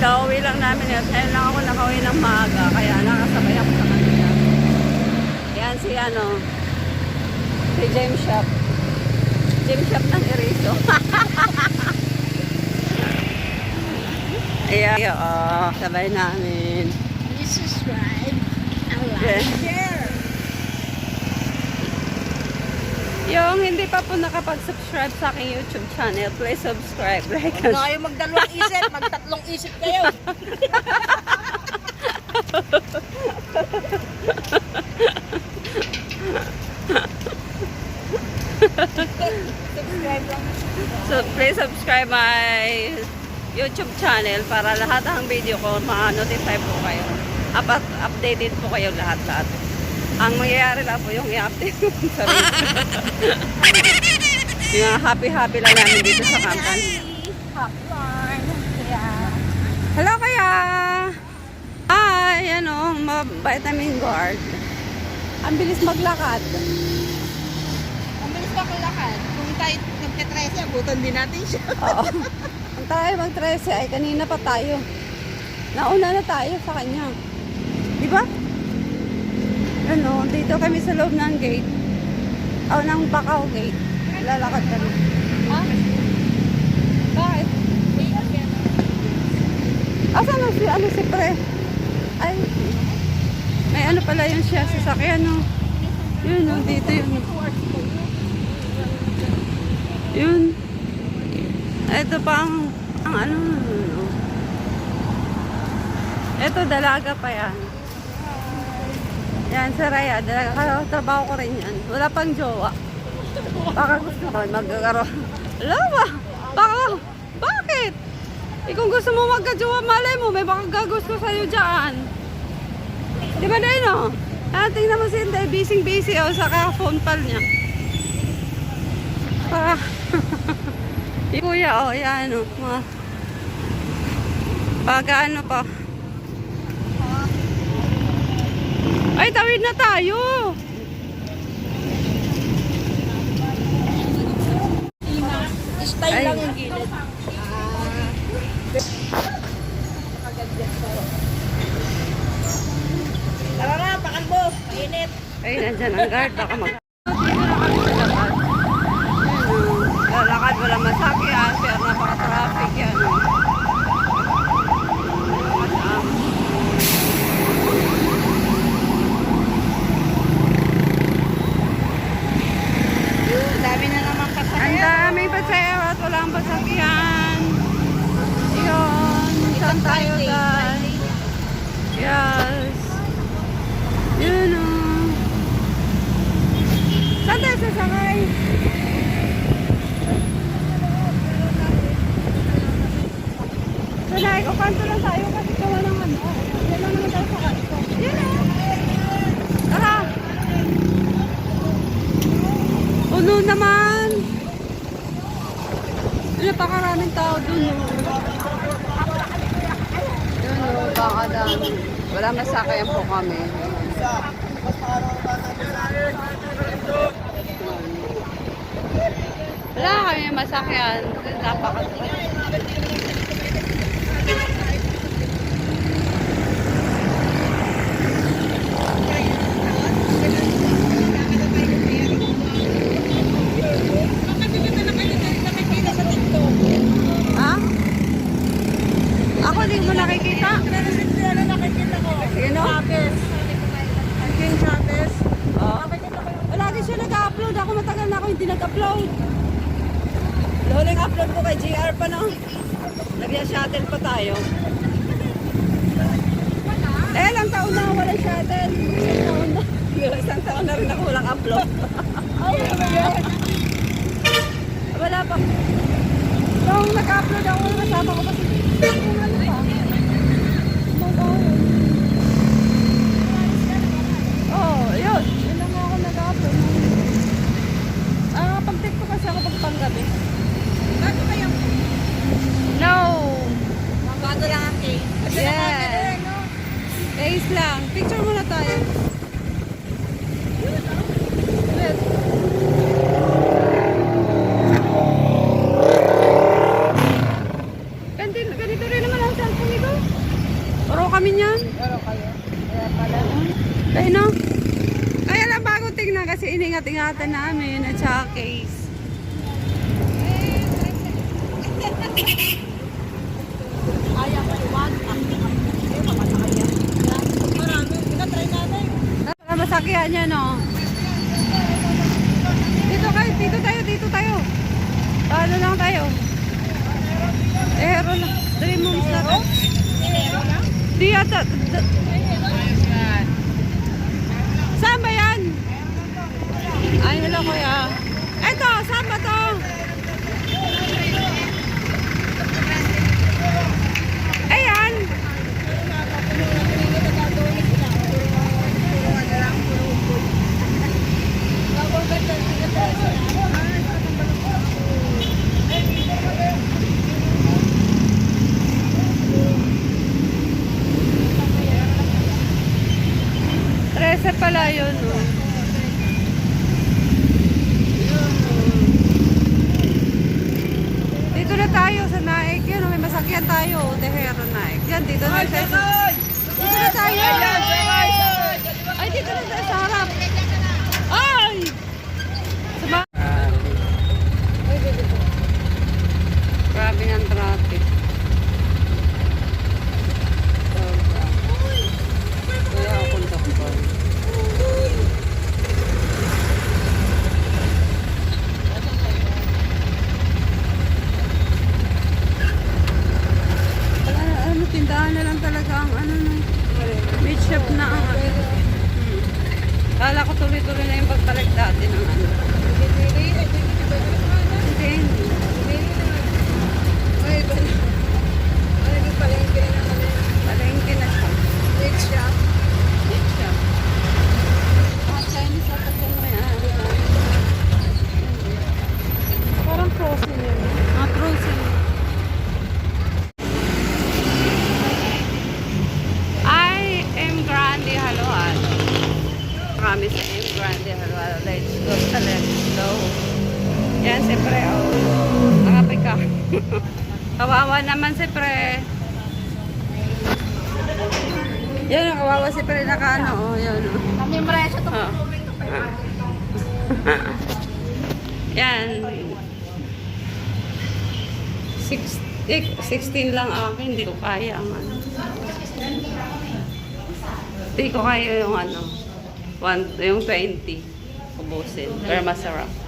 kauwi lang namin at ngayon lang ako nakauwi ng maaga kaya nakasabay ako sa kanila. Yan si ano, si James Shop. James Shop ng Erizo. Ayan, oh, sabay namin. Please subscribe and Yeah. like, share. Yung hindi pa po nakapag-subscribe sa aking YouTube channel, please subscribe, like, and kayo magdalawang isip, magtatlong isip kayo. subscribe lang. So, please subscribe my YouTube channel para lahat ng video ko ma-notify po kayo. Up updated po kayo lahat-lahat. Ang mangyayari lang po yung i-update ko sa Yung happy-happy lang namin dito sa. Yeah. Hello kaya! Hi! Ano, ma-vitamin guard. Ang bilis maglakad. Ang bilis pa kalakad. Kung tayo nagtitrese, abutan din natin siya. Oo. Ang tayo mag-13 ay kanina pa tayo. Nauna na tayo sa kanya. Di ba? Ano, dito kami sa loob ng gate. O, ng Bacau gate. Lalakad kami. Ha? Bakit? Asan na si, ano si Pre? Ay, may ano pala yun siya, sasakyan, no? Yun, no, dito yun. Yun. Ito pa ang, ang ano, no? Ito, dalaga pa yan. Yan, si Raya, trabaho ko rin yan. Wala pang jowa. Baka gusto ko magkakaroon. Alam ba? Baka, bakit? Eh kung gusto mo magka-jowa, malay mo, may baka gagusto sa'yo dyan. Di ba na oh? Ah, tingnan mo si Inday, busy-busy, oh, sa phone pal niya. Ah. Kuya, oh, yan, oh, mga... Pagka ano pa. Ay, tawid na tayo! Style Ay. lang yung gilid. Tara na, pakalbo. Mainit. Ay, nandyan ang guard. Baka mag... Lalakad, wala masakyan. Pero napaka-traffic yan. oh. Dami na naman Ang pasahero. dami pasahero at walang pasakyan. Yun. Saan tayo guys? Yes. Yun o. Saan tayo sasakay? Sanay ko, kanto lang tayo kasi gawa ng ano. Yan lang naman tayo sa kanto. Yan o. Tara. Uno naman. Napakaraming tao dun. Oh. Yun o, baka dami. Wala masakyan po kami. Wala kami masakyan. Napakadami. Ha? Ako nakikita. Ano nakikita ko? Sino? Chavez. King Chavez. Oh. Lagi siya nag-upload. Ako matagal na ako hindi nag-upload. Huling upload ko kay JR pa no. Nag-shuttle pa tayo. Eh, ilang taon na wala shuttle. Isang taon na. Isang taon na rin ako walang upload. wala pa. Nung nag-upload ako, kasama ko pa si Kung ano pa. Mag-upload. Oh, yun. Yun lang ako nag-upload. Ah, pag-take ko kasi ako pag panggabi. Bago ba yung No! bago lang ang cake? Yeah. Days lang. Picture muna tayo. Din, ganito rin naman ang cellphone nito. Puro kami niyan. Pero kayo. Kaya pala. Kaya no? Kaya lang bago tingnan kasi iningat-ingatan namin at saka case. Ayaw pa iwan. Ay, pamatay yan. Marami. Pinatry natin. Para masakyan niya, no? Dito kayo, dito tayo, dito tayo. Paano lang tayo? Ehero lang. Dali mo mas natin. Pinero lang? Di yata. Saan ba yan? Ay, hello kuya. Eto, saan ba to? Ayan. Trese pala yun, no? Yun, oh. Dito na tayo sa Naik. Yun, oh, may masakyan tayo. oh, Tehero Naik. Yan, dito na tayo. Dito na tayo. Ay, dito na tayo sa harap. Ay! Sama. Grabe ng traffic. Kaya ako doktor. Wala na, ano, tindahan na lang talaga ang ano na. Shop na ang ano. Hmm. Kala ko tuloy-tuloy na yung pagbalik dati ng ano. Hindi, hindi. Palengke na siya. Meat shop. Ah, Chinese ata siya na yan. Parang frozen yun. Ah, frozen. I am Grande Halo Halo. Marami sa M Grande Halo Halo. Let's go sa let's go. Yan, siyempre, oh. Nakapay ka. Naman siyempre. Yan, ang kawawa siyempre naka ano, oh. Yan, oh. Kami mresyo to. Oh. Yan. Six, eh, 16 lang akin, hindi ko kaya ang ano. Hindi ko kaya yung ano, one, yung 20. Ubusin. Pero masarap.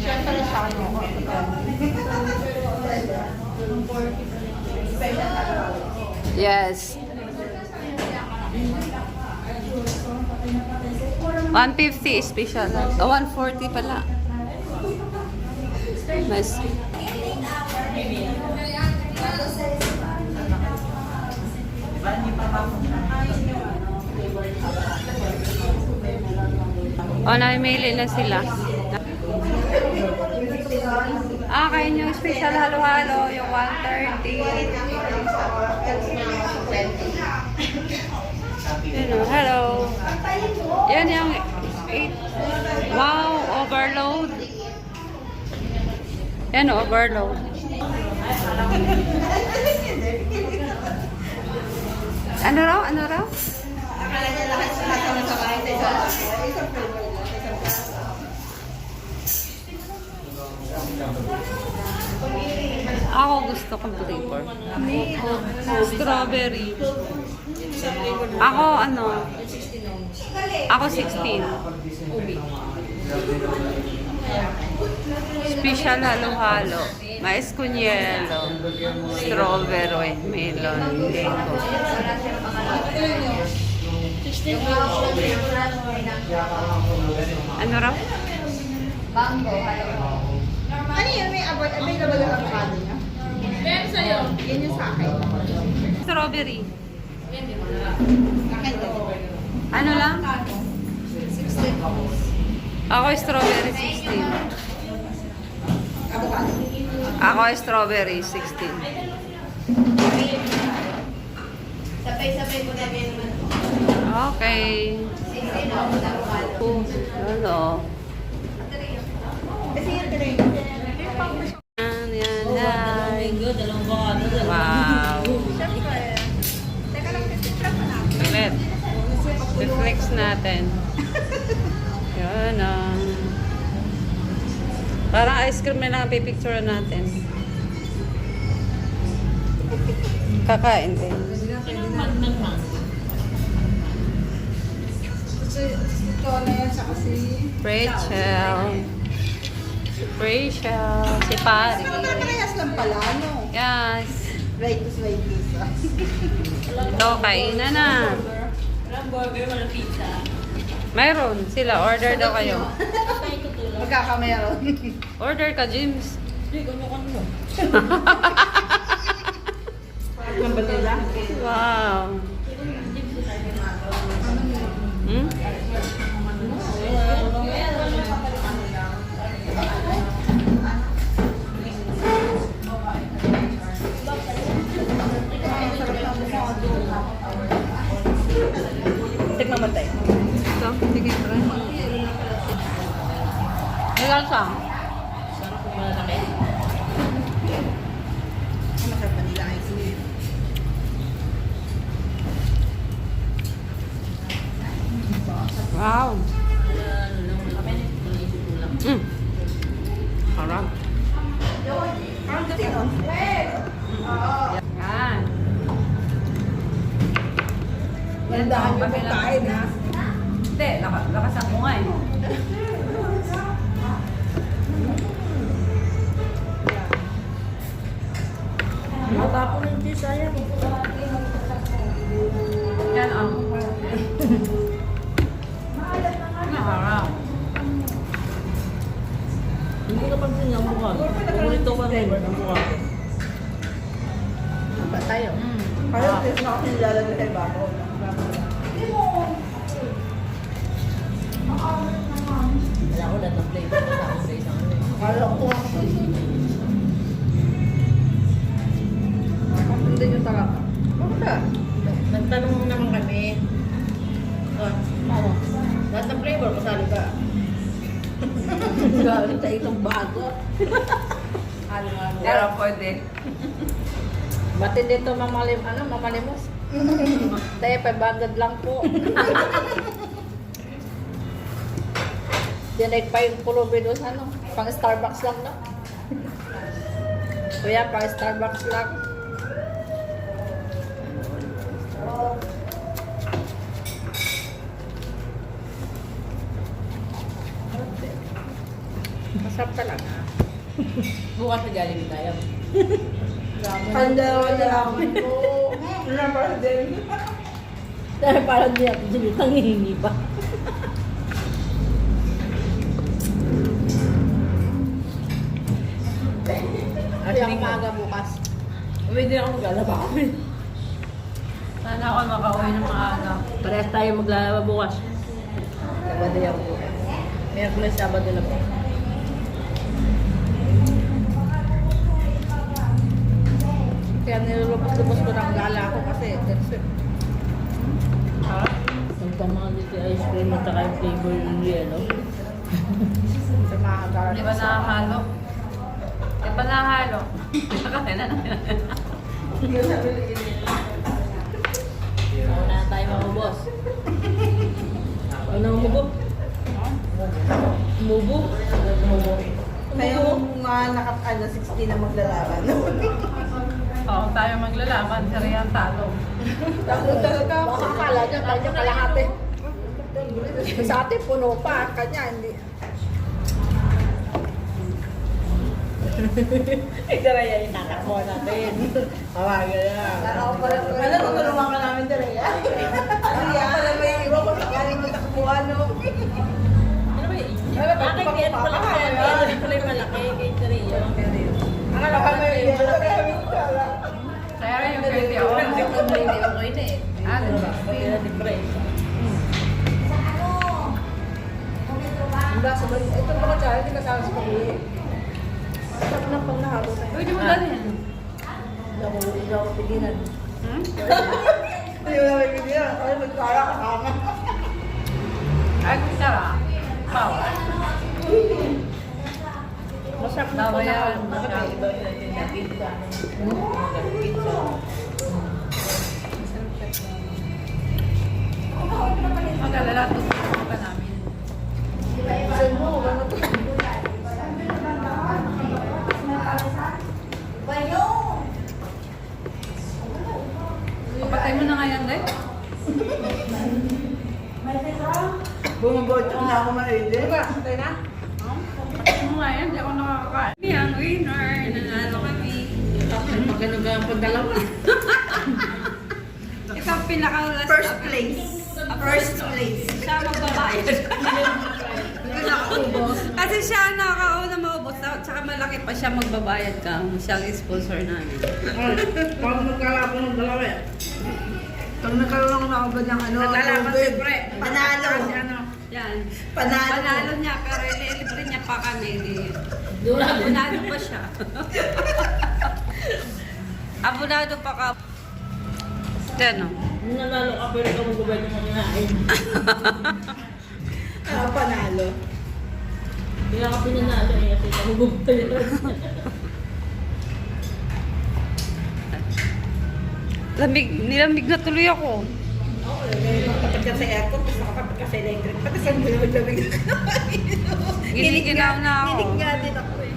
Siyempre sa akin. Yes. 150 special. O, 140 pala. Mas. O, namimili na sila. Ah, kayo yung special halo-halo, yung 130. Yun o, hello. Yan yung 8. Wow, overload. Yan overload. Ano raw? Ano raw? Ako gusto kong flavor. Strawberry. Ako ano? Ako 16. Special halo-halo. Mais kunyelo. Strawberry. Melon. Lego. Ano raw? Ano yun? May available avocado. Yan yung sa akin. Strawberry. Akin din. Ano lang? 16. Ako strawberry 16. Avocado. Ako strawberry 16. Sabay-sabay ko na naman. Okay. 16 ako na oh. Kasi yan, Tere. Natin. Yan ah. Parang ice cream na lang ang pipicture natin. Kakain din. Anong magmamang? Ito na yan sa kasi. Rachel. Rachel. Si Pari. Parehas lang pala, no? Yes. Rightus, rightus. Ito, kainan na. Burger, walang pizza. Mayroon sila. Order daw kayo. Tayo tutulog. Magkakameron. Order ka, James. Hindi, mo. Ang banila. Wow. Lakas, mo nga eh. Naman kami. Ano? Lahat ng flavor, kasali ka. Galit sa itong bago. Pero pwede. Ba't hindi ito mamalim, ano, mamalimos? Tayo, 500 lang po. Dinag pa yung pulubi doon, ano, pang Starbucks lang, no? Kuya, pang Starbucks lang. Masarap talaga. Bukas na Jollibee tayo. Ang dalawa na ramen ko. Wala pa din. Dahil parang di ako dyan nangihingi pa. Ang maaga bukas. Uwi din ako maglalaba kami. Sana ako makauwi ng maaga. Parehas tayo maglalaba bukas. Sabado yan bukas. Miyerkules, Sabado na po. Kaya nilulubos-lubos ko ng gala ko kasi that's it. Nagpamahal dito yung ice cream at saka yung flavor yung yellow. Sa mga gala. Di ba nakahalo? Di ba nakahalo? Kakain na. Ako na tayo mamubos. Ako na umubo. Umubo? Umubo. Kaya yung mga naka, ano, 16 na maglalaban. Oo, tayo maglalaban. Si Rian talo. Talaga ako. Baka akala niya, kanya kalahati. Sa atin, puno pa. Kanya, hindi. Ito na yan, inakakbo natin. Tawagan na. Alam mo, tulungan ka namin dala yan. Ano yan? Alam mo, iwan ko sa kanin ko takbuhan, no? Ano? Ano ba, Bakit yan pala pagpapakain? kaya? Yan pala di ba? Ito mga tsara, hindi kasama sa pag-uwi. Sarap na pang nahalo na yun. Pwede mo dalhin. Hindi ako, hindi ako pigilan. Hmm? Hindi mo namin pigilan. Ay, magkara ka kama. Ay, sarap. Bawal. Masarap na Bawal yan. Masarap. Pizza. Pizza. O, ale. Malaki pa siya magbabayad ka. Siya ang sponsor namin. Pag magkalaban ng dalawa eh. Pag nagkaroon na ako ba ng ano, Naglalaban tubig, siyempre. Panalo. Ano, Yan. Panalo. Panalo niya, pero ililibre niya pa kami. Abunado pa siya. Abunado pa ka. Yan o. Nung nanalo ka pero ikaw magbabayad ng mga kinain. Ah, panalo. Kaya ka pinanalo eh kasi ikaw magbabayad. Lamig, nilamig na tuloy ako. Oo, eh, kapag ka sa aircon, tapos nakapag ka sa electric, pati sa mo naman lamig na Giniginaw na ako. Hinig nga din ako eh.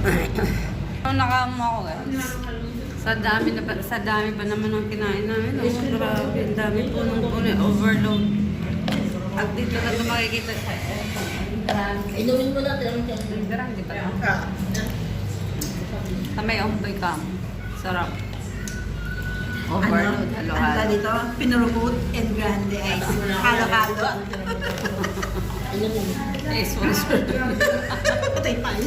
Ano nakamo ako guys. Sa dami na pa, sa dami pa naman ang kinain namin. Oh, grabe, ang dami po nung puno, overload. At dito na ito makikita siya. Inumin mo natin ang tiyan. Librang dito na. Ah. Sa may omboy cam. Sarap. Ano? Overload, Ano halo-halo. dito? Pinuruput and grande ice. Halo-halo. Inumin. Eh, sponsor. Patay tayo.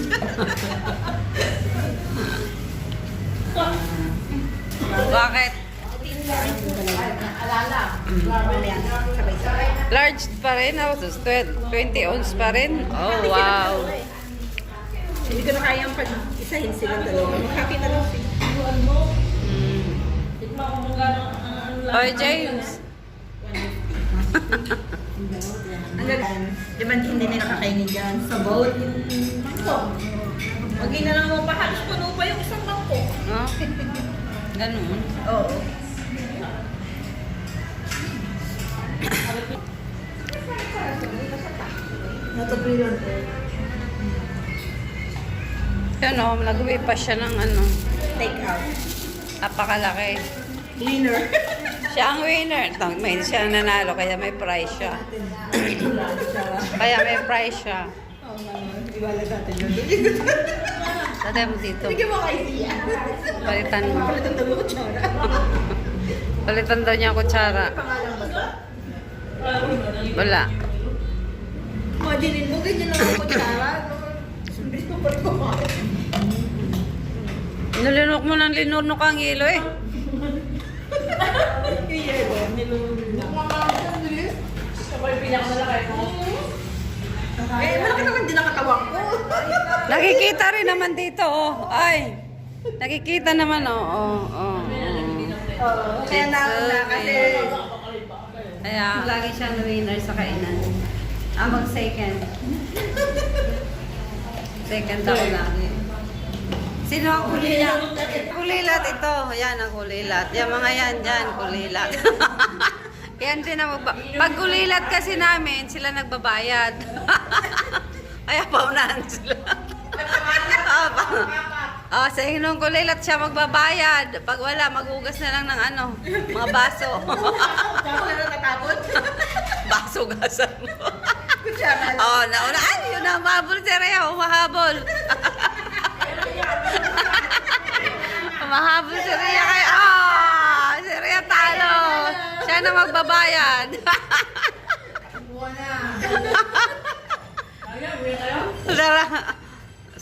Bakit? Large pa rin. Ako, 20 ounce pa rin. Oh, wow. Hindi ko na kayang pag-isahin silang dalawa. Magkaki na lang sila. Mm. Oy, James. Ang gagan. Di ba hindi nila kakainin dyan? Sa boat. Mangko. Pag na lang mo pa, halos puno pa yung isang mangko. No? Ganun. Oo. Yan o, nag-uwi pa siya ng ano, Take out. napakalaki. Cleaner. Siya ang winner. Ito, May siya ang nanalo, kaya may prize siya. kaya may prize siya. Oo nga, iwalag natin yun. Dati mo dito. Bigyan mo kay Sia. Palitan mo. Palitan daw mo tsara. Palitan daw niya kutsara. Pangalan? Wala. Imaginin mo, ganyan lang ako tsara. Sumbis mo ng linunok ang ilo eh. Eh, malaki naman din ang katawan ko. Nakikita rin naman dito oh. Ay. Nakikita naman oh. Oh, oh, oh. Kaya nauna kasi... Kaya lagi siyang winner sa kainan. Ah, mag second. Second ako lagi. Sino ang kulilat? Kulilat ito. Yan ang kulilat. Yung mga yan, yan, kulilat. yan din ang magba- Pag kulilat kasi namin, sila nagbabayad. Kaya paunahan sila. Ah, Ah, sa inong kulilat siya magbabayad. Pag wala, maghugas na lang ng ano, mga baso. Ako na natatapon. baso gasan mo. Oh, nauna. Ay, yun na, mahabol si Rhea. Humahabol. Humahabol si Rhea kay... Ah! Si Rhea talo. Siya na magbabayad.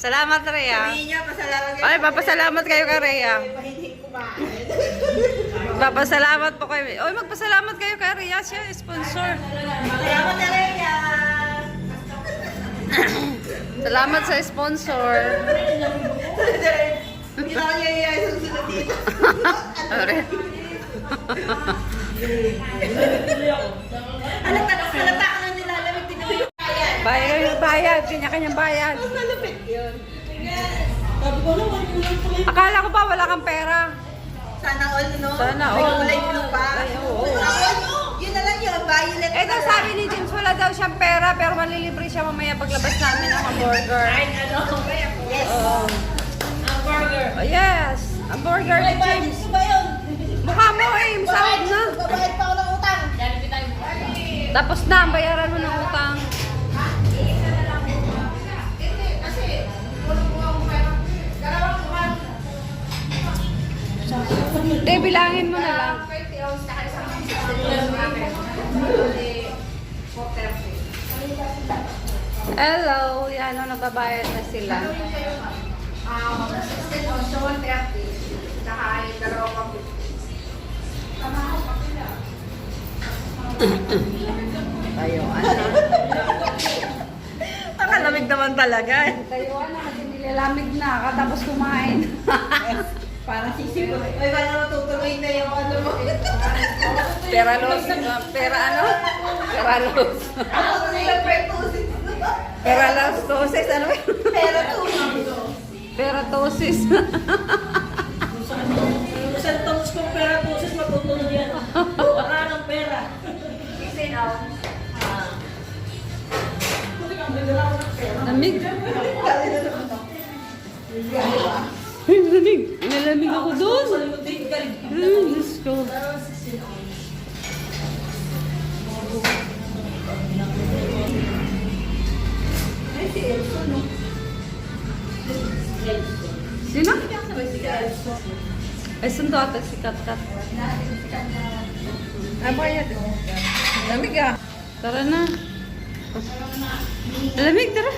Salamat, Rhea. Sabihin pasalamat kayo. Ay, papasalamat kayo kay Rhea. Kumain. Papasalamat po kayo. Oy, magpasalamat kayo kay Rhea. Siya, sponsor. Salamat na yan. Salamat sa sponsor. Hindi na niya iya susunod dito. Halata ka na nilalamig din naman yung kaya. Bayad, bayad. Kanya-kanyang bayad. Malupit yun. Sabi ko naman, kulang kulay. Akala ko ba wala kang pera? Sana all, no? Sana May all. kulay blue pa. Ay, oo. Yun na lang yun, violet Ito na lang. sabi ni James, wala daw siyang pera pero malilibre siya mamaya paglabas namin ng hamburger. ano? Yes. Oo. Hamburger. Oh, yes! Hamburger ni James. Ba yun? Mukha mo eh, masarap na. Babayad pa ako ng utang. Tapos na, ang bayaran mo ng utang. Hindi, bilangin mo na lang. Hello, yan o, nagbabayad na sila. Tayo, ano? Nakalamig naman talaga. Tayo, ano, kasi nilalamig na, katapos kumain. Parang sisip ko. Ay, parang natutuloy na yung ano mo. pera los, uh, pera ano? Pera los. Ako na yung pertusis. Pera los tosis, ano ba yun? Pero to. Pera tosis. Isang tons kong pera tusis matutulog yan. Wala ng pera. Lamig. Ay, malamig. Nalamig ako doon. Ay, Diyos ko. Sino? Ay, sundo ata si Kat Kat. Ay, bayad. Lamig ah. Tara na. Lamig, tara.